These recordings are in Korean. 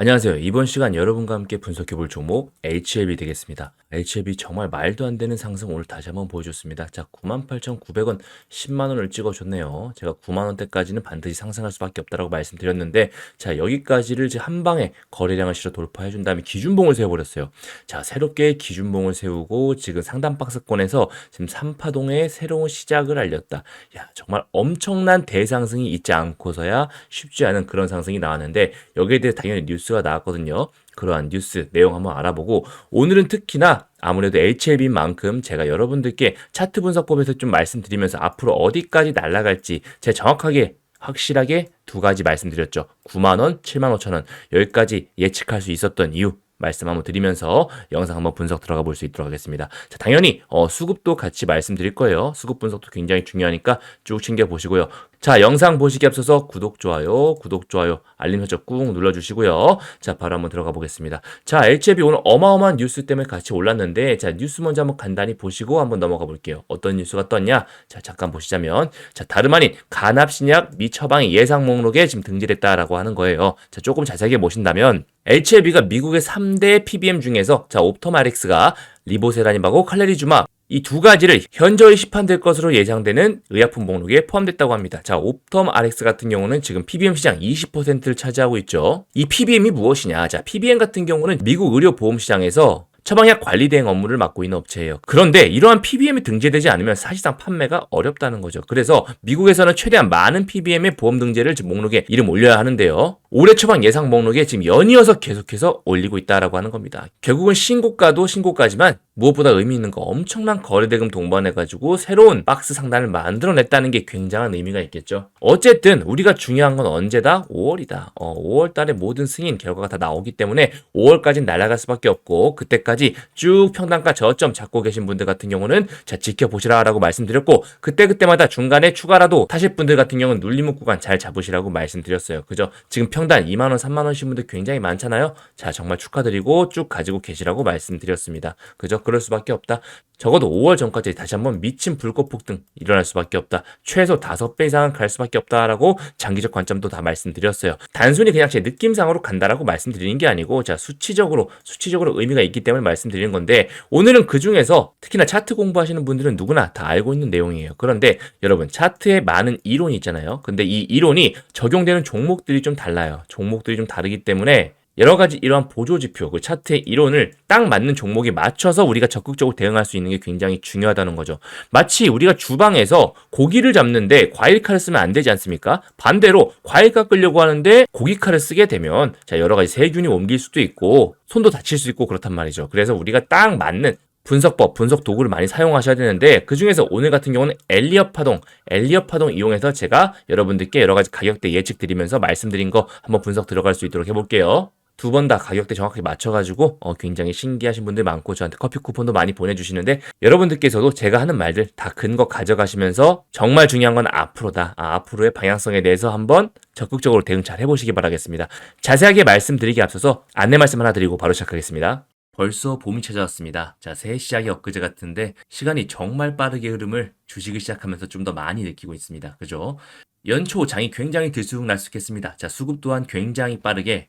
안녕하세요. 이번 시간 여러분과 함께 분석해 볼 종목 HLB 되겠습니다. HLB 정말 말도 안 되는 상승 오늘 다시 한번 보여줬습니다. 자, 98,900원 10만원을 찍어줬네요. 제가 9만원대까지는 반드시 상승할 수밖에 없다라고 말씀드렸는데 자, 여기까지를 이제 한 방에 거래량을 실어 돌파해준 다음에 기준봉을 세워버렸어요. 자, 새롭게 기준봉을 세우고 지금 상단 박스권에서 지금 3파동의 새로운 시작을 알렸다. 야, 정말 엄청난 대상승이 있지 않고서야 쉽지 않은 그런 상승이 나왔는데 여기에 대해 당연히 뉴스 가 나왔거든요. 그러한 뉴스 내용 한번 알아보고 오늘은 특히나 아무래도 HLB만큼 제가 여러분들께 차트 분석법에서 좀 말씀드리면서 앞으로 어디까지 날아갈지 제가 정확하게 확실하게 두 가지 말씀드렸죠. 9만원, 7만 5천원 여기까지 예측할 수 있었던 이유 말씀 한번 드리면서 영상 한번 분석 들어가 볼 수 있도록 하겠습니다. 자, 당연히 어, 수급도 같이 말씀드릴 거예요. 수급 분석도 굉장히 중요하니까 쭉 챙겨 보시고요. 자, 영상 보시기 앞서서 구독, 좋아요, 구독, 좋아요, 알림 설정 꾹 눌러주시고요. 자, 바로 한번 들어가 보겠습니다. 자, HLB 오늘 어마어마한 뉴스 때문에 같이 올랐는데, 자, 뉴스 먼저 한번 간단히 보시고 한번 넘어가 볼게요. 어떤 뉴스가 떴냐? 자, 잠깐 보시자면, 자, 다름 아닌 간합신약 미 처방이 예상 목록에 지금 등재됐다라고 하는 거예요. 자, 조금 자세하게 보신다면, HLB가 미국의 3대 PBM 중에서, 자, 옵토마릭스가 리보세라님하고 칼레리주마 이 두 가지를 현저히 시판될 것으로 예상되는 의약품 목록에 포함됐다고 합니다. 자, 옵텀 RX 같은 경우는 지금 PBM 시장 20%를 차지하고 있죠. 이 PBM이 무엇이냐? 자, PBM 같은 경우는 미국 의료 보험 시장에서 처방약 관리 대행 업무를 맡고 있는 업체예요. 그런데 이러한 PBM이 등재되지 않으면 사실상 판매가 어렵다는 거죠. 그래서 미국에서는 최대한 많은 PBM의 보험 등재를 지금 목록에 이름 올려야 하는데요. 올해 처방 예상 목록에 지금 연이어서 계속해서 올리고 있다라고 하는 겁니다. 결국은 신고가도 신고가지만 무엇보다 의미 있는 거 엄청난 거래대금 동반해가지고 새로운 박스 상단을 만들어냈다는 게 굉장한 의미가 있겠죠. 어쨌든 우리가 중요한 건 언제다? 5월이다. 어, 5월 달에 모든 승인 결과가 다 나오기 때문에 5월까지 날아갈 수밖에 없고 그때까지 쭉 평단가 저점 잡고 계신 분들 같은 경우는 자 지켜보시라라고 말씀드렸고 그때 그때마다 중간에 추가라도 타실 분들 같은 경우는 눌림목 구간 잘 잡으시라고 말씀드렸어요. 그죠? 지금 평단 2만 원, 3만 원신 분들 굉장히 많잖아요. 자 정말 축하드리고 쭉 가지고 계시라고 말씀드렸습니다. 그죠? 그럴 수밖에 없다. 적어도 5월 전까지 다시 한번 미친 불꽃 폭등 일어날 수밖에 없다. 최소 5배 이상은 갈 수밖에 없다라고 장기적 관점도 다 말씀드렸어요. 단순히 그냥 제 느낌상으로 간다라고 말씀드리는 게 아니고 자 수치적으로 수치적으로 의미가 있기 때문에 말씀드리는 건데 오늘은 그 중에서 특히나 차트 공부하시는 분들은 누구나 다 알고 있는 내용이에요. 그런데 여러분 차트에 많은 이론이 있잖아요. 근데 이 이론이 적용되는 종목들이 좀 달라요. 종목들이 좀 다르기 때문에 여러 가지 이러한 보조 지표, 그 차트의 이론을 딱 맞는 종목에 맞춰서 우리가 적극적으로 대응할 수 있는 게 굉장히 중요하다는 거죠. 마치 우리가 주방에서 고기를 잡는데 과일 칼을 쓰면 안 되지 않습니까? 반대로 과일 깎으려고 하는데 고기 칼을 쓰게 되면 자 여러 가지 세균이 옮길 수도 있고 손도 다칠 수 있고 그렇단 말이죠. 그래서 우리가 딱 맞는 분석법, 분석 도구를 많이 사용하셔야 되는데 그 중에서 오늘 같은 경우는 엘리엇 파동, 엘리엇 파동 이용해서 제가 여러분들께 여러 가지 가격대 예측 드리면서 말씀드린 거 한번 분석 들어갈 수 있도록 해볼게요. 두 번 다 가격대 정확하게 맞춰가지고 어, 굉장히 신기하신 분들 많고 저한테 커피 쿠폰도 많이 보내주시는데 여러분들께서도 제가 하는 말들 다 근거 가져가시면서 정말 중요한 건 앞으로다. 아, 앞으로의 방향성에 대해서 한번 적극적으로 대응 잘 해보시기 바라겠습니다. 자세하게 말씀드리기 앞서서 안내 말씀 하나 드리고 바로 시작하겠습니다. 벌써 봄이 찾아왔습니다. 자, 새해 시작이 엊그제 같은데 시간이 정말 빠르게 흐름을 주식을 시작하면서 좀 더 많이 느끼고 있습니다. 그죠? 연초 장이 굉장히 들쑥날쑥했습니다. 자, 수급 또한 굉장히 빠르게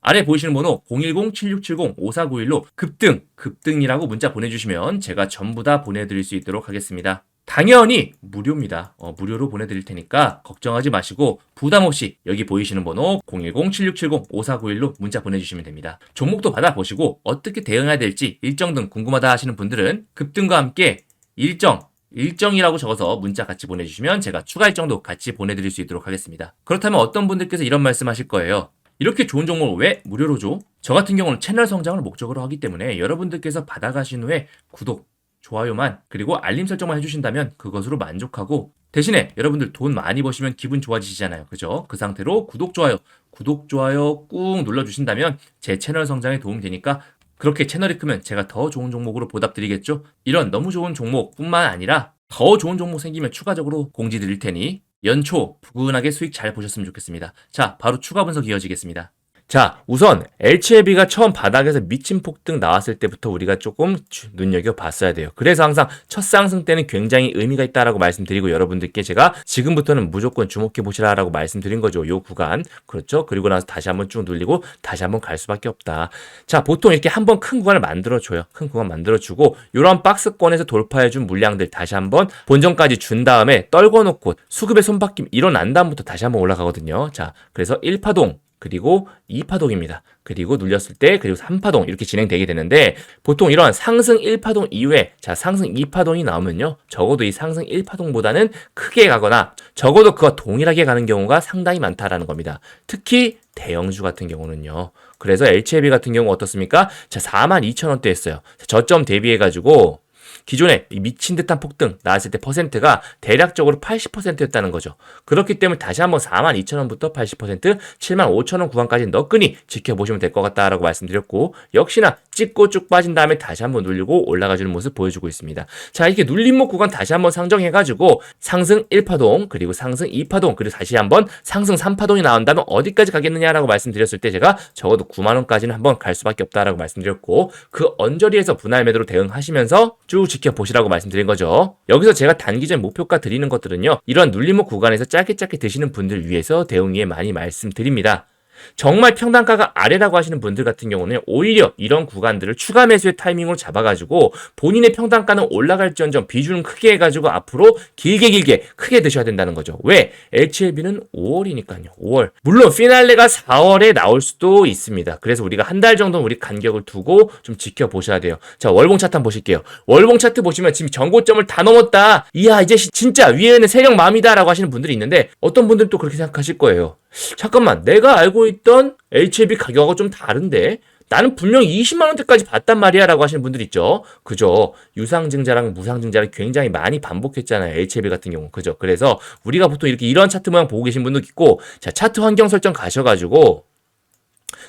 아래 보이시는 번호 010-7670-5491로 급등, 급등이라고 문자 보내주시면 제가 전부 다 보내드릴 수 있도록 하겠습니다. 당연히 무료입니다. 어, 무료로 보내드릴 테니까 걱정하지 마시고 부담 없이 여기 보이시는 번호 010-7670-5491로 문자 보내주시면 됩니다. 종목도 받아보시고 어떻게 대응해야 될지 일정 등 궁금하다 하시는 분들은 급등과 함께 일정 일정이라고 적어서 문자 같이 보내주시면 제가 추가 일정도 같이 보내드릴 수 있도록 하겠습니다. 그렇다면 어떤 분들께서 이런 말씀 하실 거예요. 이렇게 좋은 종목을 왜 무료로 줘? 저 같은 경우는 채널 성장을 목적으로 하기 때문에 여러분들께서 받아가신 후에 구독, 좋아요만 그리고 알림 설정만 해주신다면 그것으로 만족하고 대신에 여러분들 돈 많이 버시면 기분 좋아지시잖아요. 그죠? 그 상태로 구독, 좋아요, 구독, 좋아요 꾹 눌러주신다면 제 채널 성장에 도움이 되니까 그렇게 채널이 크면 제가 더 좋은 종목으로 보답드리겠죠? 이런 너무 좋은 종목뿐만 아니라 더 좋은 종목 생기면 추가적으로 공지 드릴 테니 연초 부근하게 수익 잘 보셨으면 좋겠습니다. 자, 바로 추가 분석 이어지겠습니다. 자, 우선 LCLB가 처음 바닥에서 미친 폭등 나왔을 때부터 우리가 조금 눈여겨 봤어야 돼요. 그래서 항상 첫 상승 때는 굉장히 의미가 있다라고 말씀드리고 여러분들께 제가 지금부터는 무조건 주목해 보시라라고 말씀드린 거죠. 요 구간. 그렇죠? 그리고 나서 다시 한번 쭉 눌리고 다시 한번 갈 수밖에 없다. 자, 보통 이렇게 한번 큰 구간을 만들어 줘요. 큰 구간 만들어 주고 요런 박스권에서 돌파해 준 물량들 다시 한번 본전까지 준 다음에 떨궈 놓고 수급의 손바뀜 일어난 다음부터 다시 한번 올라가거든요. 자, 그래서 1파동 그리고 2파동입니다. 그리고 눌렸을 때 그리고 3파동 이렇게 진행되게 되는데 보통 이런 상승 1파동 이후에 자 상승 2파동이 나오면요. 적어도 이 상승 1파동보다는 크게 가거나 적어도 그와 동일하게 가는 경우가 상당히 많다라는 겁니다. 특히 대형주 같은 경우는요. 그래서 HLB 같은 경우 어떻습니까? 자 42,000원대 했어요. 저점 대비해 가지고 기존에 미친 듯한 폭등 나왔을 때 퍼센트가 대략적으로 80%였다는 거죠. 그렇기 때문에 다시 한번 42,000원부터 80%, 75,000원 구간까지 너끈히 지켜보시면 될 것 같다라고 말씀드렸고 역시나 찍고 쭉 빠진 다음에 다시 한번 눌리고 올라가주는 모습 보여주고 있습니다. 자 이렇게 눌림목 구간 다시 한번 상정해가지고 상승 1파동 그리고 상승 2파동 그리고 다시 한번 상승 3파동이 나온다면 어디까지 가겠느냐라고 말씀드렸을 때 제가 적어도 9만원까지는 한번 갈 수밖에 없다라고 말씀드렸고 그 언저리에서 분할 매도로 대응하시면서 쭉 지켜보시라고 말씀드린 거죠. 여기서 제가 단기전 목표가 드리는 것들은요. 이러한 눌림목 구간에서 짧게 짧게 드시는 분들 위해서 대응위에 많이 말씀드립니다. 정말 평단가가 아래라고 하시는 분들 같은 경우는 오히려 이런 구간들을 추가 매수의 타이밍으로 잡아가지고 본인의 평단가는 올라갈지언정 비중을 크게 해가지고 앞으로 길게 길게 크게 드셔야 된다는 거죠. 왜? HLB는 5월이니까요. 5월. 물론 피날레가 4월에 나올 수도 있습니다. 그래서 우리가 한 달 정도 우리 간격을 두고 좀 지켜보셔야 돼요. 자, 월봉 차트 한번 보실게요. 월봉 차트 보시면 지금 전고점을 다 넘었다. 이야, 이제 시- 진짜 위에는 세력 맘이다라고 하시는 분들이 있는데 어떤 분들은 또 그렇게 생각하실 거예요. 잠깐만, 내가 알고 있던 HLB 가격하고 좀 다른데 나는 분명 20만 원대까지 봤단 말이야 라고 하시는 분들 있죠. 그죠? 유상증자랑 무상증자를 굉장히 많이 반복했잖아요. HLB 같은 경우. 그죠? 그래서 우리가 보통 이렇게 이런 차트 모양 보고 계신 분도 있고 자, 차트 환경 설정 가셔가지고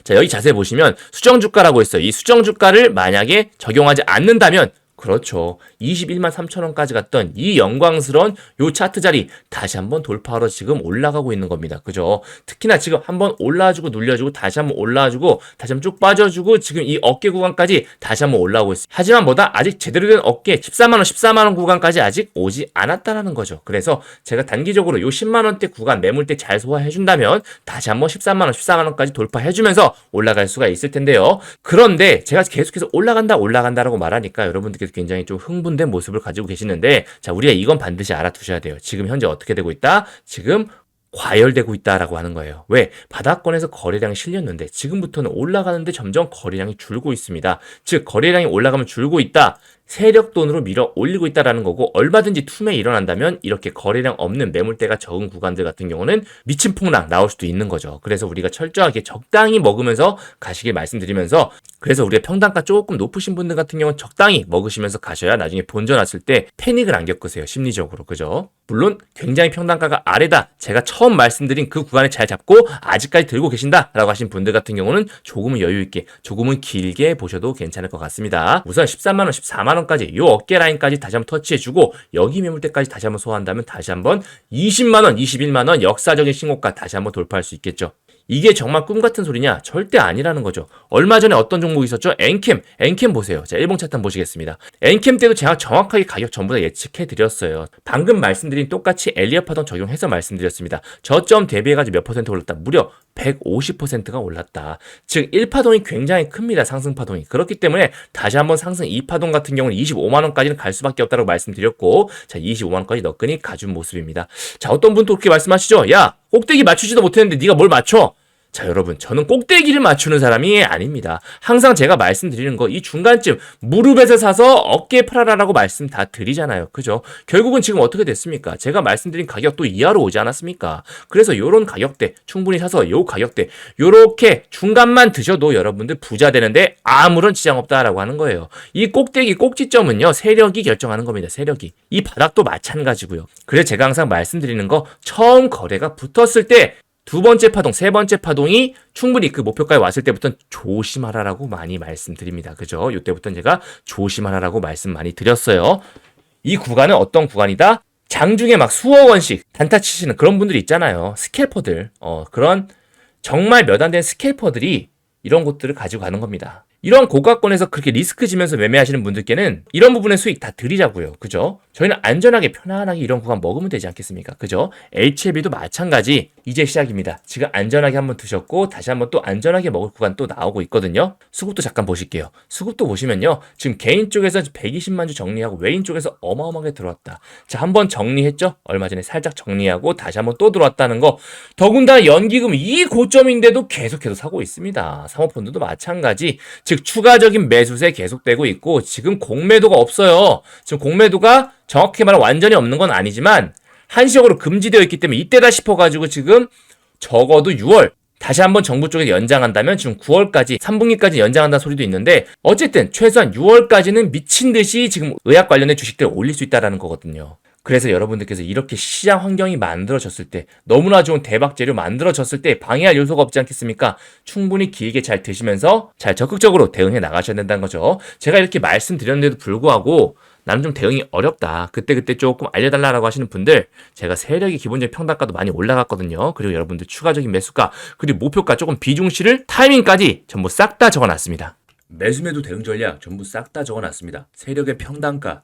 자, 여기 자세히 보시면 수정 주가라고 있어요. 이 수정 주가를 만약에 적용하지 않는다면 그렇죠. 21만 3천 원까지 갔던 이 영광스러운 요 차트 자리 다시 한번 돌파하러 지금 올라가고 있는 겁니다. 그죠? 특히나 지금 한번 올라와주고 눌려주고 다시 한번 올라와주고 다시 한번 쭉 빠져주고 지금 이 어깨 구간까지 다시 한번 올라오고 있어요. 하지만 뭐다 아직 제대로 된 어깨 14만 원, 14만 원 구간까지 아직 오지 않았다라는 거죠. 그래서 제가 단기적으로 요 10만 원대 구간 매물대 잘 소화해 준다면 다시 한번 13만 원, 14만 원까지 돌파해 주면서 올라갈 수가 있을 텐데요. 그런데 제가 계속해서 올라간다 올라간다라고 말하니까 여러분들께 서 굉장히 좀 흥분된 모습을 가지고 계시는데 자, 우리가 이건 반드시 알아두셔야 돼요. 지금 현재 어떻게 되고 있다? 지금 과열되고 있다라고 하는 거예요. 왜? 바닥권에서 거래량이 실렸는데 지금부터는 올라가는데 점점 거래량이 줄고 있습니다. 즉 거래량이 올라가면 줄고 있다. 세력 돈으로 밀어 올리고 있다라는 거고 얼마든지 투매 일어난다면 이렇게 거래량 없는 매물대가 적은 구간들 같은 경우는 미친 폭락 나올 수도 있는 거죠. 그래서 우리가 철저하게 적당히 먹으면서 가시길 말씀드리면서 그래서 우리가 평단가 조금 높으신 분들 같은 경우는 적당히 먹으시면서 가셔야 나중에 본전 왔을 때 패닉을 안 겪으세요. 심리적으로. 그죠? 물론 굉장히 평단가가 아래다. 제가 처음 말씀드린 그 구간에 잘 잡고 아직까지 들고 계신다라고 하신 분들 같은 경우는 조금은 여유 있게 조금은 길게 보셔도 괜찮을 것 같습니다. 우선 13만 원, 14만 원까지 요 어깨 라인까지 다시 한번 터치해 주고 여기 매물대까지 다시 한번 소화한다면 다시 한번 20만 원, 21만 원 역사적인 신고가 다시 한번 돌파할 수 있겠죠. 이게 정말 꿈 같은 소리냐? 절대 아니라는 거죠. 얼마 전에 어떤 종목이 있었죠? 엔캠. 엔캠 보세요. 자, 일봉 차트 한번 보시겠습니다. 엔캠 때도 제가 정확하게 가격 전부 다 예측해 드렸어요. 방금 말씀드린 똑같이 엘리어 파동 적용해서 말씀드렸습니다. 저점 대비해가지고 몇 퍼센트 올랐다? 무려 150%가 올랐다. 즉 1파동이 굉장히 큽니다. 상승 파동이. 그렇기 때문에 다시 한번 상승 2파동 같은 경우는 25만 원까지는 갈 수밖에 없다고 말씀드렸고 자 25만 원까지 너끈히 가준 모습입니다. 자 어떤 분도 그렇게 말씀하시죠. 야 꼭대기 맞추지도 못했는데 네가 뭘 맞춰? 자, 여러분, 저는 꼭대기를 맞추는 사람이 아닙니다. 항상 제가 말씀드리는 거, 이 중간쯤, 무릎에서 사서 어깨에 팔아라라고 말씀 다 드리잖아요. 그죠? 결국은 지금 어떻게 됐습니까? 제가 말씀드린 가격도 이하로 오지 않았습니까? 그래서 요런 가격대, 충분히 사서 요 가격대, 요렇게 중간만 드셔도 여러분들 부자 되는데 아무런 지장 없다라고 하는 거예요. 이 꼭대기, 꼭지점은요, 세력이 결정하는 겁니다. 세력이. 이 바닥도 마찬가지고요. 그래서 제가 항상 말씀드리는 거, 처음 거래가 붙었을 때, 두 번째 파동, 세 번째 파동이 충분히 그 목표가에 왔을 때부터는 조심하라라고 많이 말씀드립니다. 그죠? 이때부터는 제가 조심하라라고 말씀 많이 드렸어요. 이 구간은 어떤 구간이다? 장중에 막 수억 원씩 단타 치시는 그런 분들이 있잖아요. 스캘퍼들. 어, 그런 정말 몇 안 된 스캘퍼들이 이런 곳들을 가지고 가는 겁니다. 이런 고가권에서 그렇게 리스크 지면서 매매하시는 분들께는 이런 부분의 수익 다 드리자고요. 그죠? 저희는 안전하게 편안하게 이런 구간 먹으면 되지 않겠습니까? 그죠? HLB도 마찬가지 이제 시작입니다. 지금 안전하게 한번 드셨고 다시 한번 또 안전하게 먹을 구간 또 나오고 있거든요. 수급도 잠깐 보실게요. 수급도 보시면요. 지금 개인 쪽에서 120만 주 정리하고 외인 쪽에서 어마어마하게 들어왔다. 자, 한번 정리했죠? 얼마 전에 살짝 정리하고 다시 한번 또 들어왔다는 거. 더군다나 연기금 이 고점인데도 계속해서 사고 있습니다. 사모펀드도 마찬가지. 즉 추가적인 매수세 계속되고 있고 지금 공매도가 없어요. 지금 공매도가 정확히 말하면 완전히 없는 건 아니지만 한시적으로 금지되어 있기 때문에 이때다 싶어가지고 지금 적어도 6월 다시 한번 정부 쪽에서 연장한다면 지금 9월까지 3분기까지 연장한다는 소리도 있는데 어쨌든 최소한 6월까지는 미친 듯이 지금 의학 관련된 주식들을 올릴 수 있다라는 거거든요. 그래서 여러분들께서 이렇게 시장 환경이 만들어졌을 때 너무나 좋은 대박 재료 만들어졌을 때 방해할 요소가 없지 않겠습니까? 충분히 길게 잘 드시면서 잘 적극적으로 대응해 나가셔야 된다는 거죠. 제가 이렇게 말씀드렸는데도 불구하고 나는 좀 대응이 어렵다. 그때그때 조금 알려달라고 하시는 분들, 제가 세력의 기본적인 평단가도 많이 올라갔거든요. 그리고 여러분들 추가적인 매수가, 그리고 목표가 조금 비중실을 타이밍까지 전부 싹 다 적어놨습니다. 매수매도 대응 전략 전부 싹 다 적어놨습니다. 세력의 평단가,